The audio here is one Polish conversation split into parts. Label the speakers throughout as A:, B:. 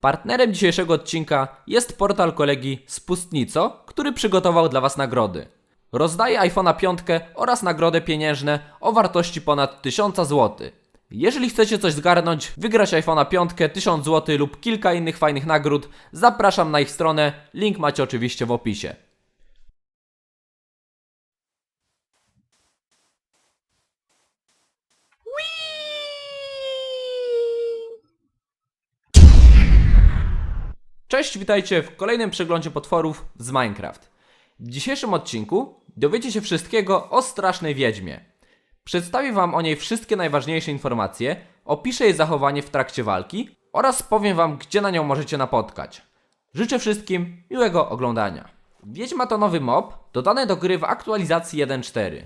A: Partnerem dzisiejszego odcinka jest portal kolegi Spustnico, który przygotował dla Was nagrody. Rozdaje iPhone'a 5 oraz nagrody pieniężne o wartości ponad 1000 zł. Jeżeli chcecie coś zgarnąć, wygrać iPhone'a 5, 1000 zł lub kilka innych fajnych nagród, zapraszam na ich stronę, link macie oczywiście w opisie. Cześć, witajcie w kolejnym przeglądzie potworów z Minecraft. W dzisiejszym odcinku dowiecie się wszystkiego o strasznej wiedźmie. Przedstawię wam o niej wszystkie najważniejsze informacje, opiszę jej zachowanie w trakcie walki oraz powiem wam, gdzie na nią możecie napotkać. Życzę wszystkim miłego oglądania. Wiedźma to nowy mob, dodany do gry w aktualizacji 1.4.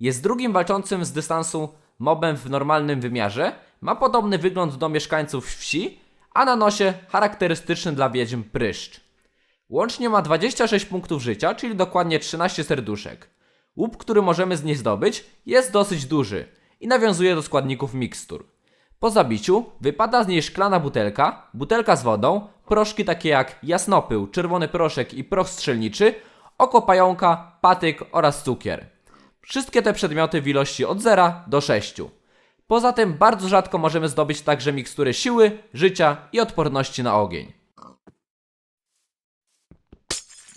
A: Jest drugim walczącym z dystansu mobem w normalnym wymiarze, ma podobny wygląd do mieszkańców wsi, a na nosie charakterystyczny dla wiedźm pryszcz. Łącznie ma 26 punktów życia, czyli dokładnie 13 serduszek. Łup, który możemy z niej zdobyć, jest dosyć duży i nawiązuje do składników mikstur. Po zabiciu wypada z niej szklana butelka, butelka z wodą, proszki takie jak jasnopył, czerwony proszek i proch strzelniczy, oko pająka, patyk oraz cukier. Wszystkie te przedmioty w ilości od 0 do 6. Poza tym bardzo rzadko możemy zdobyć także mikstury siły, życia i odporności na ogień.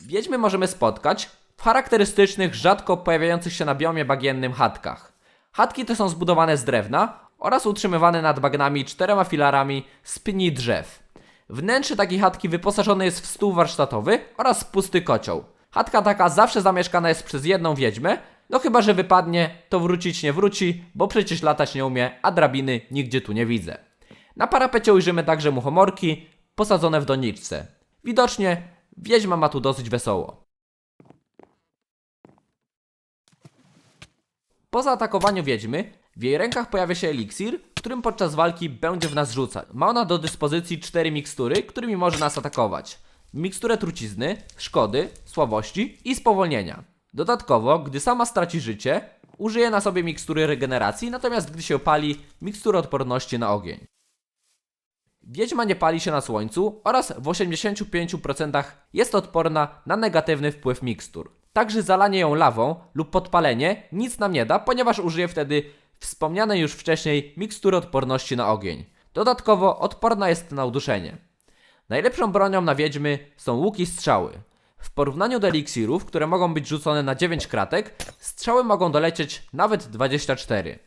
A: Wiedźmy możemy spotkać w charakterystycznych, rzadko pojawiających się na biomie bagiennym chatkach. Chatki te są zbudowane z drewna oraz utrzymywane nad bagnami czterema filarami z pni drzew. Wnętrze takiej chatki wyposażone jest w stół warsztatowy oraz pusty kocioł. Chatka taka zawsze zamieszkana jest przez jedną wiedźmę, no chyba, że wypadnie, to wrócić nie wróci, bo przecież latać nie umie, a drabiny nigdzie tu nie widzę. Na parapecie ujrzymy także muchomorki posadzone w doniczce. Widocznie wiedźma ma tu dosyć wesoło. Po zaatakowaniu wiedźmy, w jej rękach pojawia się eliksir, którym podczas walki będzie w nas rzucać. Ma ona do dyspozycji cztery mikstury, którymi może nas atakować. Miksturę trucizny, szkody, słabości i spowolnienia. Dodatkowo, gdy sama straci życie, użyje na sobie mikstury regeneracji, natomiast gdy się pali, mikstury odporności na ogień. Wiedźma nie pali się na słońcu oraz w 85% jest odporna na negatywny wpływ mikstur. Także zalanie ją lawą lub podpalenie nic nam nie da, ponieważ użyje wtedy wspomnianej już wcześniej mikstury odporności na ogień. Dodatkowo odporna jest na uduszenie. Najlepszą bronią na wiedźmy są łuki strzały. W porównaniu do eliksirów, które mogą być rzucone na 9 kratek, strzały mogą dolecieć nawet 24.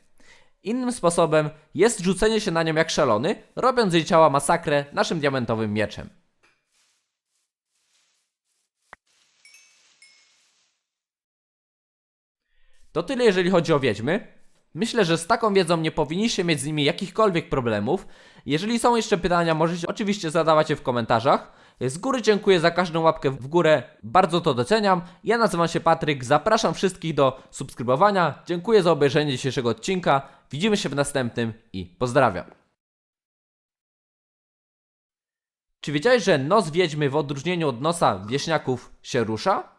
A: Innym sposobem jest rzucenie się na nią jak szalony, robiąc jej ciała masakrę naszym diamentowym mieczem. To tyle jeżeli chodzi o wiedźmy. Myślę, że z taką wiedzą nie powinniście mieć z nimi jakichkolwiek problemów. Jeżeli są jeszcze pytania, możecie oczywiście zadawać je w komentarzach. Z góry dziękuję za każdą łapkę w górę, bardzo to doceniam. Ja nazywam się Patryk, zapraszam wszystkich do subskrybowania. Dziękuję za obejrzenie dzisiejszego odcinka. Widzimy się w następnym i pozdrawiam. Czy wiedziałeś, że nos wiedźmy w odróżnieniu od nosa wieśniaków się rusza?